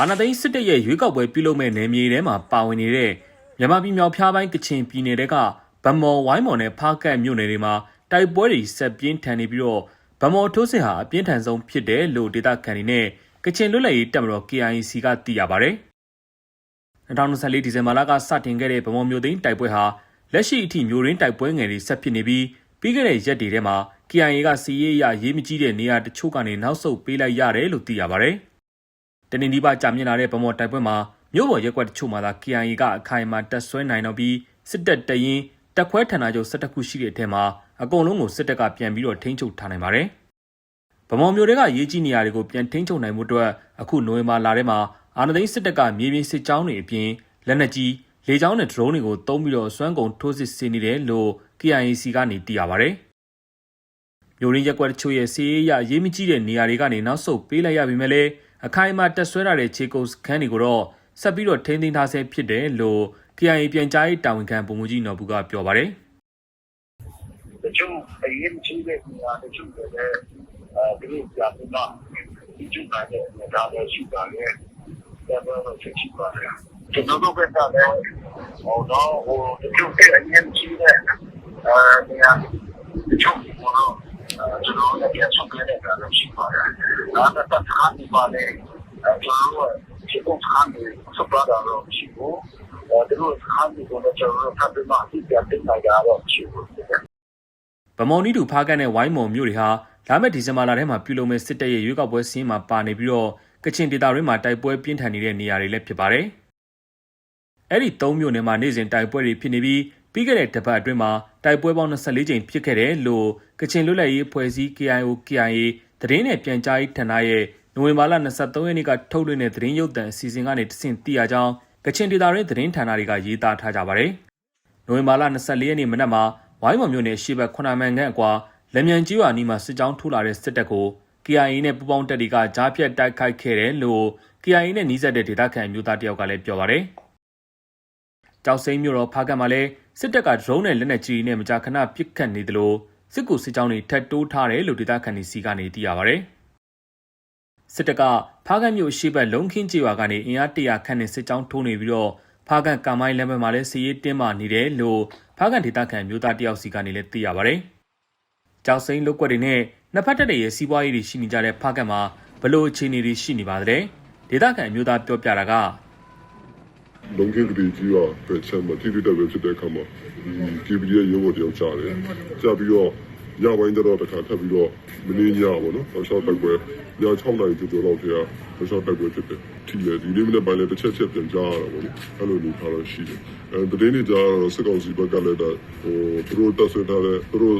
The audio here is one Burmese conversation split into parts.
အာနာသိန်းစစ်တပ်ရဲ့ရွေးကောက်ပွဲပြုလုပ်မဲ့နယ်မြေထဲမှာပါဝင်နေတဲ့မြန်မာပြည်မြောက်ဖျားပိုင်းကချင်ပြည်နယ်တွေကဗမော်ဝိုင်းမော်နဲ့ဖားကတ်မြို့နယ်တွေမှာတိုက်ပွဲတွေဆက်ပြင်းထန်နေပြီးတော့ဗမော်ထိုးစစ်ဟာအပြင်းထန်ဆုံးဖြစ်တယ်လို့ဒေသခံတွေနဲ့ကချင်လွတ်လပ်ရေးတပ်မတော် KIC ကသိရပါဗျ။2024ဒီဇင်ဘာလကစတင်ခဲ့တဲ့ဗမော်မြို့သိမ်းတိုက်ပွဲဟာလက်ရှိအထိမြို့ရင်းတိုက်ပွဲငယ်တွေဆက်ဖြစ်နေပြီးပြီးခဲ့တဲ့ရက်တွေထဲမှာ KIA ကစီရေးရရေးမကြီးတဲ့နေရာတချို့ကနေနောက်ဆုတ်ပေးလိုက်ရတယ်လို့သိရပါဗျ။ တနင်္လာနေ့ကြာမြင့်လာတဲ့ဗမော်တိုက်ပွဲမှာမြို့ပေါ်ရက်ကွက်တချို့မှာသာ KIA ကအခိုင်အမာတက်ဆွဲနိုင်တော့ပြီးစစ်တပ်တရင်တက်ခွဲဌာနချုပ်၁၁ခုရှိတဲ့အထက်မှာအကုန်လုံးကိုစစ်တပ်ကပြန်ပြီးတော့ထိန်းချုပ်ထားနိုင်ပါတယ်။ဗမော်မြို့တွေကရေးကြီးနေရာတွေကိုပြန်ထိန်းချုပ်နိုင်မှုအတွက်အခုနိုဝင်ဘာလထဲမှာအာဏာသိမ်းစစ်တပ်ကမြေပြင်စစ်ကြောင်းတွေအပြင်လက်နက်ကြီးလေကြောင်းနဲ့ဒရုန်းတွေကိုတုံးပြီးတော့စွမ်းကုန်ထိုးစစ်ဆင်နေတယ်လို့ KIC ကနေသိရပါဗျ။မြို့ရင်းရက်ကွက်တချို့ရဲ့စီးရေးရရေးမကြီးတဲ့နေရာတွေကနေနောက်ဆုတ်ပေးလိုက်ရပြီမဲ့လည်း အခိုင်အမာတက်ဆွဲထားတဲ့ခြေကုပ်စခန်းတွေကိုတော့ဆက်ပြီးတော့ထိန်းသိမ်းထားဆဲဖြစ်တယ်လို့ KIA ပြန်ကြားရေးတာဝန်ခံပုံမှုကြီးနော်ဘူးကပြောပါတယ်။တချို့အရင်ချင်းတဲ့နေရာတချို့လည်းအဲဒီကြာပြီးမှဒီကျနိုင်တဲ့နေရာတွေရှိတာလေဒါတော့ဆက်ရှိပါတယ်ကျွန်တော်တို့ကလည်းဟိုတော့ဟိုတချို့ကအရင်ချင်းတဲ့အဲနေရာတချို့ကတော့ ကျွန်တော်လည်းပြန်ဆုံးခဲ့တဲ့からရှိပါတယ်ဒါတော့တခါဒီပါလေကျွန်တော်တို့ဒီကုန်းခံနေစပါတော့ရှိဖို့ဒီလိုခံနေတော့ကျွန်တော်တို့ဖတ်ပြီးမှဒီပြန်တင်လာကြတော့ရှိဖို့ဗမော်နီတူဖားကန်နဲ့ဝိုင်းမော်မြို့တွေဟာလာမယ့်ဒီဇင်ဘာလထဲမှာပြုလုပ်မဲ့စစ်တပ်ရဲ့ရွေးကောက်ပွဲစင်းမှာပါနေပြီးတော့ကချင်ဒေသတွင်းမှာတိုက်ပွဲပြင်းထန်နေတဲ့နေရာတွေလည်းဖြစ်ပါတယ်။အဲ့ဒီ၃မြို့နယ်မှာနေ့စဉ်တိုက်ပွဲတွေဖြစ်နေပြီးပြီးခဲ့တဲ့တပတ်အတွင်းမှာတိုက်ပွဲပေါင်း24ကြိမ်ဖြစ်ခဲ့တယ်လို့ ကချင်လွတ်လပ်ရေးအဖွဲ့အစည်း KIO KIA သတင်းနဲ့ပြန်ကြားရေးဌာနရဲ့နိုဝင်ဘာလ23ရက်နေ့ကထုတ်လွှင့်တဲ့သတင်းရုပ်သံအစီအစဉ်ကနေတဆင့်သိရကြောင်းကချင်ဒေသတွင်းသတင်းဌာနတွေကရေးသားထားကြပါတယ်။နိုဝင်ဘာလ24ရက်နေ့မနက်မှာဝိုင်းမော်မြို့နယ်ရှေ့ဘက်9မိုင်ခန့်အကွာလက်မြန်ကြီးရွာနီးမှာစစ်ကြောင်းထိုးလာတဲ့စစ်တပ်ကို KIA နဲ့ပူးပေါင်းတပ်တွေကကြားဖြတ်တိုက်ခိုက်ခဲ့တယ်လို့ KIA နဲ့နှီးစပ်တဲ့ဒေသခံမျိုးသားတယောက်ကလည်းပြောပါတယ်။ကြောက်စိမ်းမြို့တော်ဖားကတ်မှာလည်းစစ်တပ်ကဒရုန်းနဲ့လက်နက်ကြီးနဲ့မကြာခဏပစ်ခတ်နေတယ်လို့ စစ်ကူစစ်ကြောင်းတွေထပ်တိုးထားတယ်လို့ဒေသခံတွေစီကနေသိရပါတယ်။စစ်တပ်ကဖားကတ်မြို့ရှေ့ဘက်လုံခင်းကျေးရွာကနေအင်အား100ခန့်နဲ့စစ်ကြောင်းထိုးနေပြီးတော့ဖားကတ်ကမိုင်းလမ်းဘက်မှာလည်းစီးရေးတင်းမာနေတယ်လို့ဖားကန်ဒေသခံမျိုးသားတယောက်စီကနေလည်းသိရပါဗျ။ကြောက်စိမ့်လုတ်ကွက်တွေနဲ့နှစ်ဖက်တပ်တွေရဲ့စီးပွားရေးတွေရှိနေကြတဲ့ဖားကန်မှာဘလို့အခြေအနေတွေရှိနေပါသလဲ။ဒေသခံမျိုးသားပြောပြတာက လုံခင်းကလေးကြီးကပဲချက်မှာတိတိတက်ပဲဖြစ်တဲ့အခါမှာဒီ KBD ရဲ့ရုံးပေါ်တယောက်ကြားတယ်ကြားပြီးတော့ညပိုင်းကျတော့တစ်ခါထပ်ပြီးတော့မင်းညပေါ့နော်ဆောက်တိုက်ပွဲည6နာရီကျော်ကျော်လောက်တည်းကဆောက်တိုက်ပွဲဖြစ်တယ်ထီလေဒီနေ့မနေ့ပိုင်းလည်းတစ်ချက်ချက်ပြန်ကြားရတာပေါ့နော်အဲ့လိုနေထားတော့ရှိတယ်အဲတနေ့ကြာတော့စကောက်စီဘက်ကလည်းဟိုသူတို့တက်ဆွဲထားတဲ့သူတို့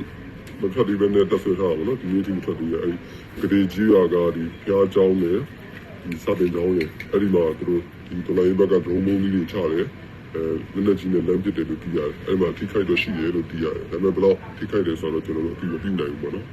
မထွက်ဒီပဲနဲ့တက်ဆွဲထားတာပေါ့နော်ဒီနေ့ဒီမထွက်ဒီအဲ့ကလေးကြီးကဒီဖျားเจ้าနဲ့ ဒီစပင်ကြောင်းရဲ့အဲ့ဒီမှာသူတို့ဒီတလိုင်းဘက်ကဒုံမုံကြီးတွေချတယ်အဲလက်လက်ကြီးနဲ့လမ်းပစ်တယ်လို့သိရတယ်အဲ့မှာထိခိုက်တော့ရှိတယ်လို့သိရတယ်ဒါပေမဲ့ဘလို့ထိခိုက်တယ်ဆိုတော့ကျွန်တော်တို့အပြီးမသိနိုင်ဘူးပေါ့နော်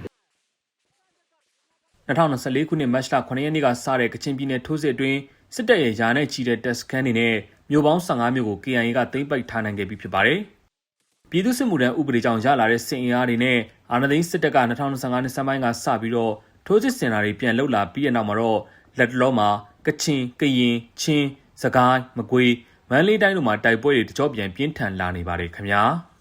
2024ခုနှစ်မတ်လ9ရက်နေ့ကစတဲ့ကချင်ပြည်နယ်ထိုးစစ်အတွင်းစစ်တပ်ရဲ့ယာနဲ့ချီတဲ့တက်စကန်တွေနဲ့မြို့ပေါင်း15မြို့ကို KIA ကသိမ်းပိုက်ထားနိုင်ခဲ့ပြီဖြစ်ပါတယ်။ပြည်သူ့စစ်မှုထမ်းဥပဒေကြောင့်ရလာတဲ့စစ်အင်အားတွေနဲ့အာဏာသိမ်းစစ်တပ်က2025နှစ်ဆန်းပိုင်းကစပြီးတော့ထိုးစစ်ဆင်တာတွေပြန်လှုပ်လာပြီးတဲ့နောက်မှာတော့ လက်တလုံးမှာကချင်ကရင်ချင်းစကိုင်းမကွေးမန္တလေးတိုင်းတို့မှာတိုက်ပွဲတွေတကြောပြန်ပြင်းထန်လာနေပါတယ်ခင်ဗျာ။